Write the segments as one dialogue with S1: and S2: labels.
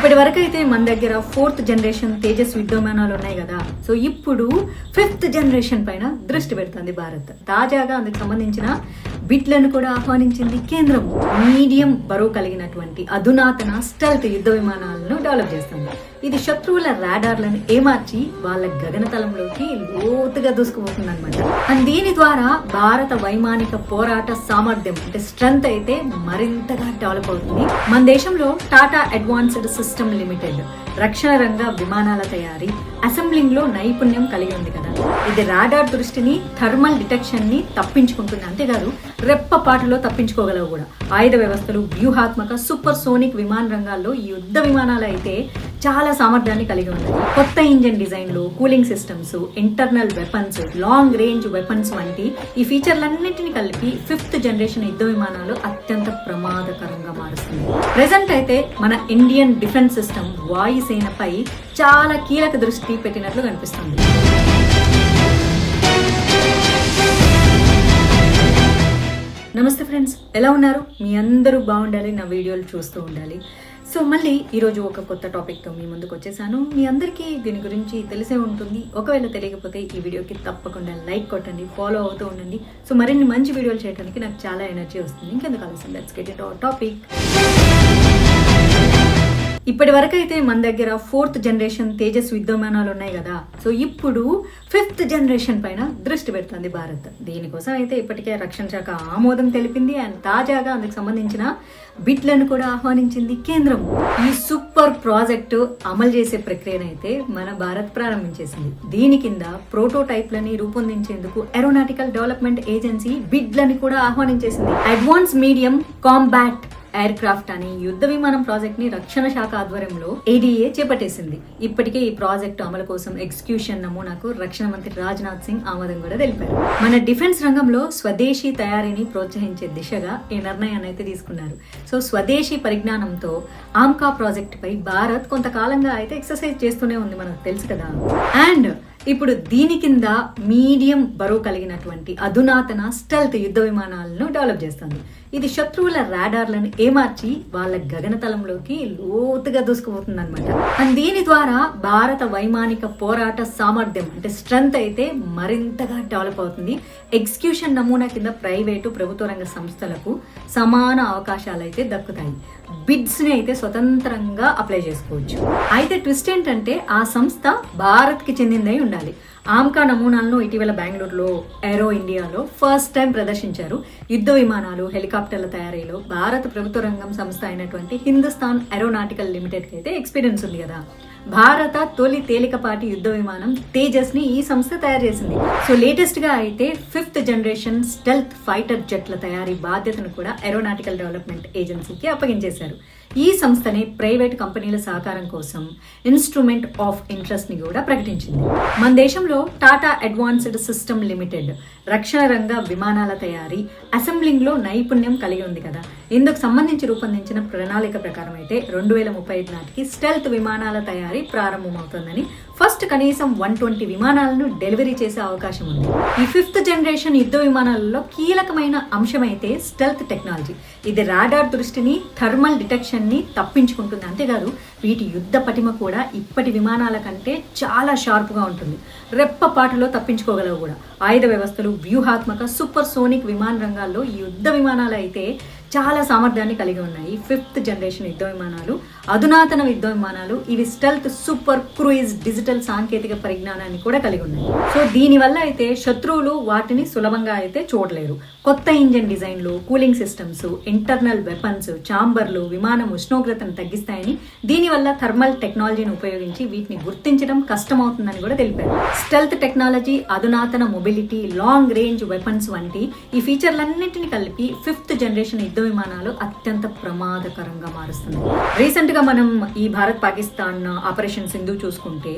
S1: ఇప్పటి వరకు అయితే మన దగ్గర ఫోర్త్ జనరేషన్ తేజస్ విద్యమానాలు ఉన్నాయి కదా. సో ఇప్పుడు ఫిఫ్త్ జనరేషన్ పైన దృష్టి పెడుతుంది భారత్. తాజాగా అందుకు సంబంధించిన బిట్లను కూడా ఆహ్వానించింది కేంద్రం. మీడియం బరువు కలిగినటువంటి అధునాతన స్టెల్త్ యుద్ధ విమానాలను డెవలప్ చేస్తుంది. ఇది శత్రువుల రాడార్లను ఏమార్చి వాళ్ళ గగనతలంలోకి లోతుగా దూసుకుపోతుంది అనమాట అండ్ దీని ద్వారా భారత వైమానిక పోరాట సామర్థ్యం అంటే స్ట్రెంగ్త్ అయితే మరింతగా డెవలప్ అవుతుంది. మన దేశంలో టాటా అడ్వాన్స్డ్ సిస్టమ్ లిమిటెడ్ రక్షణ రంగ విమానాల తయారీ అసెంబ్లింగ్లో నైపుణ్యం కలిగి ఉంది కదా. ఇది రాడార్ దృష్టిని థర్మల్ డిటెక్షన్ని తప్పించుకుంటుంది. అంతేకాదు రెప్పపాటులో తప్పించుకోగలవు కూడా. ఆయుధ వ్యవస్థలు వ్యూహాత్మక సూపర్ సోనిక్ విమాన రంగాల్లో యుద్ధ విమానాలు అయితే చాలా సామర్థ్యాన్ని కలిగి ఉన్నాయి కొత్త ఇంజన్ డిజైన్లు cooling systems internal weapons long range weapons వంటి ఈ ఫీచర్లన్నింటినీ కలిపి ఫిఫ్త్ జనరేషన్ యుద్ధ విమానాలు అత్యంత ప్రమాదకరంగా మారుస్తుంది ప్రెసెంట్ అయితే మన ఇండియన్ డిఫెన్స్ సిస్టమ్ వాయుసేనపై చాలా కీలక దృష్టి పెట్టినట్లు కనిపిస్తుంది. నమస్తే ఫ్రెండ్స్ ఎలా ఉన్నారు? మీ అందరూ బాగుండాలి. నా వీడియోలు చూస్తూ ఉండాలి. సో మళ్ళీ ఈరోజు ఒక కొత్త టాపిక్తో మీ ముందుకు వచ్చేసాను. మీ అందరికీ దీని గురించి తెలిసే ఉంటుంది. ఒకవేళ తెలియకపోతే ఈ వీడియోకి తప్పకుండా లైక్ కొట్టండి ఫాలో అవుతూ ఉండండి. సో మరిన్ని మంచి వీడియోలు చేయడానికి నాకు చాలా ఎనర్జీ వస్తుంది. ఇంకెందుకు ఆలస్యం? లెట్స్ గెట్ ఇట్ టాపిక్ ఇప్పటి వరకు అయితే మన దగ్గర ఫోర్త్ జనరేషన్ తేజస్ విద్యమానాలు ఉన్నాయి కదా. సో ఇప్పుడు ఫిఫ్త్ జనరేషన్ పైన దృష్టి పెడుతుంది భారత్. దీనికోసం అయితే ఇప్పటికే రక్షణ శాఖ ఆమోదం తెలిపింది. అండ్ తాజాగా అందుకు సంబంధించిన బిట్లను కూడా ఆహ్వానించింది కేంద్రం. ఈ సూపర్ ప్రాజెక్టు అమలు చేసే ప్రక్రియనైతే మన భారత్ ప్రారంభించేసింది. దీని కింద ప్రోటోటైప్లని రూపొందించేందుకు ఏరోనాటికల్ డెవలప్మెంట్ ఏజెన్సీ బిడ్లని కూడా ఆహ్వానించేసింది. Advance medium combat aircraft అని యుద్ధ విమానం ప్రాజెక్ట్ని రక్షణ శాఖ ఆధ్వర్యంలో ఏడీఏ చేపట్టేసింది. ఇప్పటికే ఈ ప్రాజెక్టు అమలు కోసం ఎగ్జిక్యూషన్ నమూనాకు రక్షణ మంత్రి రాజ్నాథ్ సింగ్ ఆమోదం కూడా తెలిపారు. మన డిఫెన్స్ రంగంలో స్వదేశీ తయారీని ప్రోత్సహించే దిశగా ఈ నిర్ణయాన్ని అయితే తీసుకున్నారు. సో స్వదేశీ పరిజ్ఞానంతో ఆమ్కా ప్రాజెక్ట్ పై భారత్ కొంతకాలంగా అయితే ఎక్సర్సైజ్ చేస్తూనే ఉంది మనకు తెలుసు కదా. అండ్ ఇప్పుడు దీని కింద మీడియం బరువు కలిగినటువంటి అధునాతన స్టెల్త్ యుద్ధ విమానాలను డెవలప్ చేస్తుంది. ఇది శత్రువుల రాడార్లను ఏమార్చి వాళ్ళ గగనతలంలోకి లోతుగా దూసుకుపోతుంది అనమాట అండ్ దీని ద్వారా భారత వైమానిక పోరాట సామర్థ్యం అంటే స్ట్రెంగ్త్ అయితే మరింతగా డెవలప్ అవుతుంది. ఎగ్జిక్యూషన్ నమూనా కింద ప్రైవేటు ప్రభుత్వ రంగ సంస్థలకు సమాన అవకాశాలు అయితే దక్కుతాయి. బిడ్స్ని అయితే స్వతంత్రంగా అప్లై చేసుకోవచ్చు. అయితే ట్విస్ట్ ఏంటంటే ఆ సంస్థ భారత్కి చెందిందై ఉండాలి. ఆమ్కా నమూనాలను ఇటీవల బెంగళూరులో ఏరో ఇండియాలో ఫస్ట్ టైం ప్రదర్శించారు. యుద్ధ విమానాలు హెలికాప్టర్ల తయారీలో భారత ప్రభుత్వ రంగం సంస్థ అయినటువంటి హిందుస్థాన్ ఏరోనాటికల్ లిమిటెడ్కి అయితే ఎక్స్పీరియన్స్ ఉంది కదా. భారత తొలి తేలికపాటి యుద్ధ విమానం తేజస్ని ఈ సంస్థ తయారు చేసింది. సో లేటెస్ట్గా అయితే ఫిఫ్త్ జనరేషన్ స్టెల్త్ ఫైటర్ జెట్ల తయారీ బాధ్యతను కూడా ఏరోనాటికల్ డెవలప్మెంట్ ఏజెన్సీకి అప్పగించేశారు. ఈ సంస్థని ప్రైవేట్ కంపెనీల సహకారం కోసం ఇన్స్ట్రుమెంట్ ఆఫ్ ఇంట్రెస్ట్ని కూడా ప్రకటించింది. మన దేశంలో టాటా అడ్వాన్స్డ్ సిస్టమ్ లిమిటెడ్ రక్షణ రంగ విమానాల తయారీ అసెంబ్లింగ్లో నైపుణ్యం కలిగి ఉంది కదా. ఇందుకు సంబంధించి రూపొందించిన ప్రణాళిక ప్రకారం అయితే రెండు వేల ముప్పై ఐదు నాటికి స్టెల్త్ విమానాల తయారీ ప్రారంభమవుతుందని ఫస్ట్ కనీసం వన్ ట్వంటీ విమానాలను డెలివరీ చేసే అవకాశం ఉంది. ఈ ఫిఫ్త్ జనరేషన్ యుద్ధ విమానాలలో కీలకమైన అంశం అయితే స్టెల్త్ టెక్నాలజీ. ఇది రాడార్ దృష్టిని థర్మల్ డిటెక్షన్ని తప్పించుకుంటుంది. అంతేకాదు వీటి యుద్ధ పటిమ కూడా ఇప్పటి విమానాల కంటే చాలా షార్ప్గా ఉంటుంది. రెప్పపాటులో తప్పించుకోగలవు కూడా. ఆయుధ వ్యవస్థలు వ్యూహాత్మక సూపర్ సోనిక్ విమాన రంగాల్లో యుద్ధ విమానాలు అయితే చాలా సామర్థ్యాన్ని కలిగి ఉన్నాయి. ఫిఫ్త్ జనరేషన్ యుద్ధ విమానాలు అధునాతన యుద్ధ విమానాలు ఇవి స్టెల్త్ సూపర్ క్రూయిజ్ డిజిటల్ సాంకేతిక పరిజ్ఞానాన్ని కూడా కలిగి ఉన్నాయి. సో దీని వల్ల అయితే శత్రువులు వాటిని సులభంగా అయితే చూడలేరు. కొత్త ఇంజన్ డిజైన్లు కూలింగ్ సిస్టమ్స్ ఇంటర్నల్ వెపన్స్ చాంబర్లు విమానం ఉష్ణోగ్రతను తగ్గిస్తాయని దీనివల్ల థర్మల్ టెక్నాలజీని ఉపయోగించి వీటిని గుర్తించడం కష్టమవుతుందని కూడా తెలిపారు. స్టెల్త్ టెక్నాలజీ అధునాతన మొబిలిటీ లాంగ్ రేంజ్ వెపన్స్ వంటి ఈ ఫీచర్లన్నింటినీ కలిపి ఫిఫ్త్ జనరేషన్ యుద్ధ విమానాలు అత్యంత ప్రమాదకరంగా మారుస్తుంది రీసెంట్గా మనం ఈ భారత్ పాకిస్తాన్ ఆపరేషన్ సింధు చూసుకుంటే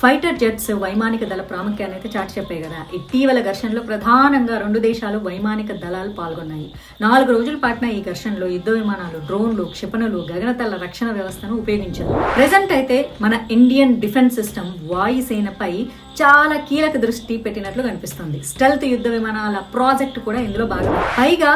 S1: ఫైటర్ జెట్స్ వైమానిక దళ ప్రాముఖ్యాన్ని అయితే చాటి చెప్పాయి కదా. ఇటీవల ఘర్షణలో ప్రధానంగా రెండు దేశాలు వైమానిక దళాలు పాల్గొన్నాయి. నాలుగు రోజుల పాటున ఈ ఘర్షణలో యుద్ధ విమానాలు డ్రోన్లు క్షిపణులు గగనతల రక్షణ వ్యవస్థను ఉపయోగించారు ప్రెసెంట్ అయితే మన ఇండియన్ డిఫెన్స్ సిస్టమ్ వాయుసేనపై చాలా కీలక దృష్టి పెట్టినట్లు కనిపిస్తుంది. స్టెల్త్ యుద్ధ విమానాల ప్రాజెక్ట్ కూడా ఇందులో భాగం. పైగా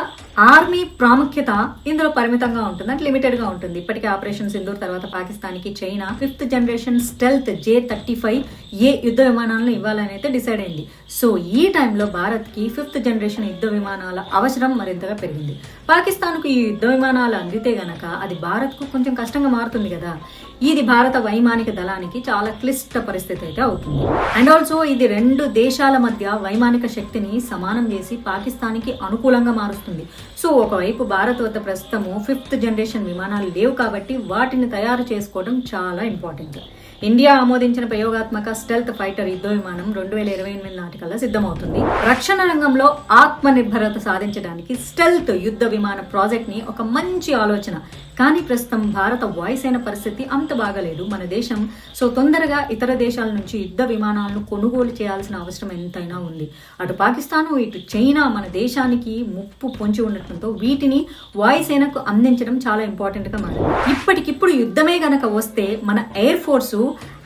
S1: ఆర్మీ ప్రాముఖ్యత ఇందులో పరిమితంగా ఉంటుంది. అంటే లిమిటెడ్గా ఉంటుంది. ఇప్పటికే ఆపరేషన్ సింధూర్ తర్వాత పాకిస్తాన్కి China fifth generation stealth J thirty five A యుద్ధ విమానాలను ఇవ్వాలని అయితే డిసైడ్ అయింది. సో ఈ టైంలో భారత్కి ఫిఫ్త్ జనరేషన్ యుద్ధ విమానాల అవసరం మరింతగా పెరిగింది. పాకిస్తాన్కు ఈ యుద్ధ విమానాలు అందితే గనక అది భారత్కు కొంచెం కష్టంగా మారుతుంది కదా. ఇది భారత వైమానిక దళానికి చాలా క్లిష్ట పరిస్థితి అయితే అవుతుంది. అండ్ ఆల్సో ఇది రెండు దేశాల మధ్య వైమానిక శక్తిని సమానం చేసి పాకిస్తాన్కి అనుకూలంగా మారుస్తుంది. సో ఒకవైపు భారత్ వద్ద ప్రస్తుతము ఫిఫ్త్ జనరేషన్ విమానాలు లేవు కాబట్టి వాటిని తయారు చేసుకోవడం చాలా ఇంపార్టెంట్ ఇండియా ఆమోదించిన ప్రయోగాత్మక స్టెల్త్ ఫైటర్ యుద్ధ విమానం రెండు వేల ఇరవై ఎనిమిది నాటికల్లా సిద్ధమవుతుంది. రక్షణ రంగంలో ఆత్మ నిర్భరత సాధించడానికి స్టెల్త్ యుద్ధ విమాన ప్రాజెక్ట్ని ఒక మంచి ఆలోచన. కానీ ప్రస్తుతం భారత వాయుసేన పరిస్థితి అంత బాగలేదు. మన దేశం సో తొందరగా ఇతర దేశాల నుంచి యుద్ధ విమానాలను కొనుగోలు చేయాల్సిన అవసరం ఎంతైనా ఉంది. అటు పాకిస్తాను ఇటు చైనా మన దేశానికి ముప్పు పొంచి ఉండటంతో వీటిని వాయుసేనకు అందించడం చాలా ఇంపార్టెంట్గా మారింది. ఇప్పటికిప్పుడు యుద్ధమే గనక వస్తే మన ఎయిర్ ఫోర్సు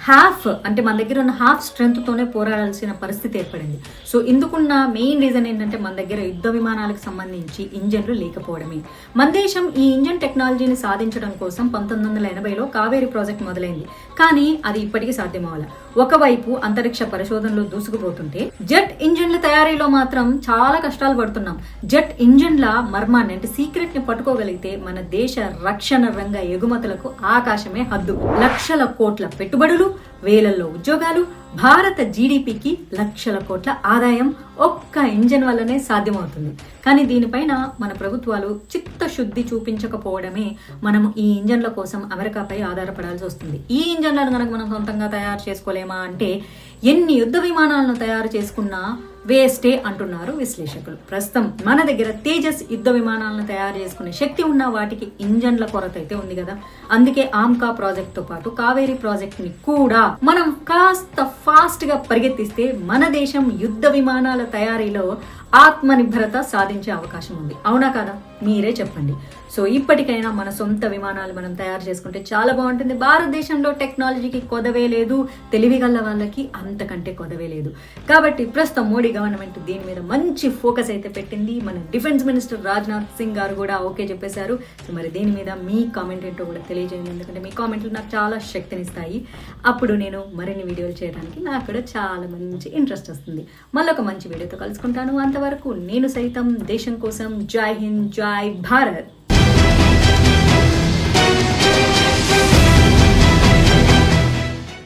S1: హాఫ్ అంటే మన దగ్గర ఉన్న హాఫ్ స్ట్రెంగ్త్ తోనే పోరాడాల్సిన పరిస్థితి ఏర్పడింది. సో ఇందుకున్న మెయిన్ రీజన్ ఏంటంటే మన దగ్గర యుద్ధ విమానాలకు సంబంధించి ఇంజన్లు లేకపోవడమే. మన దేశం ఈ ఇంజన్ టెక్నాలజీని సాధించడం కోసం పంతొమ్మిది వందల ఎనభైలో కావేరీ ప్రాజెక్ట్ మొదలైంది. కానీ అది ఇప్పటికీ సాధ్యం అవ్వాలి ఒకవైపు అంతరిక్ష పరిశోధనలో దూసుకుపోతుంటే జెట్ ఇంజన్ల తయారీలో మాత్రం చాలా కష్టాలు పడుతున్నాం. జెట్ ఇంజన్ల మర్మాన్ని అంటే సీక్రెట్ని పట్టుకోగలిగితే మన దేశ రక్షణ రంగ ఎగుమతులకు ఆకాశమే హద్దు. లక్షల కోట్ల పెట్టుబడులు వేలల్లో ఉద్యోగాలు భారత జీడిపికి లక్షల కోట్ల ఆదాయం ఒక్క ఇంజన్ వల్లనే సాధ్యమవుతుంది. కానీ దీనిపైన మన ప్రభుత్వాలు చిత్తశుద్ధి చూపించకపోవడమే మనం ఈ ఇంజన్ల కోసం అమెరికాపై ఆధారపడాల్సి వస్తుంది. ఈ ఇంజన్లను కనుక మనం సొంతంగా తయారు చేసుకోలేమా అంటే ఎన్ని యుద్ధ విమానాలను తయారు చేసుకున్నా వేస్టే అంటున్నారు విశ్లేషకులు. ప్రస్తుతం మన దగ్గర తేజస్ యుద్ధ విమానాలను తయారు చేసుకునే శక్తి ఉన్న వాటికి ఇంజన్ల కొరత అయితే ఉంది కదా. అందుకే ఆమ్కా ప్రాజెక్ట్తో పాటు కావేరీ ప్రాజెక్ట్ని కూడా మనం కాస్త ఫాస్ట్గా పరిగెత్తిస్తే మన దేశం యుద్ధ విమానాల తయారీలో ఆత్మనిర్భరత సాధించే అవకాశం ఉంది. అవునా కదా? మీరే చెప్పండి. సో ఇప్పటికైనా మన సొంత విమానాలు మనం తయారు చేసుకుంటే చాలా బాగుంటుంది. భారతదేశంలో టెక్నాలజీకి కొదవే లేదు. తెలివిగల వాళ్ళకి అంతకంటే కొదవే లేదు. కాబట్టి ప్రస్తుతం మోడీ గవర్నమెంట్ దీని మీద మంచి ఫోకస్ అయితే పెట్టింది. మన డిఫెన్స్ మినిస్టర్ రాజ్నాథ్ సింగ్ గారు కూడా ఓకే చెప్పేశారు. సో మరి దీని మీద మీ కామెంట్ ఏంటో కూడా తెలియజేయండి. ఎందుకంటే మీ కామెంట్లు నాకు చాలా శక్తినిస్తాయి. అప్పుడు నేను మరిన్ని వీడియోలు చేయడానికి నాకు కూడా చాలా మంచి ఇంట్రెస్ట్ వస్తుంది. మళ్ళీ ఒక మంచి వీడియోతో కలుసుకుంటాను. అంత అంతవరకు నేను సైతం దేశం కోసం జై హింద్ జై భారత్.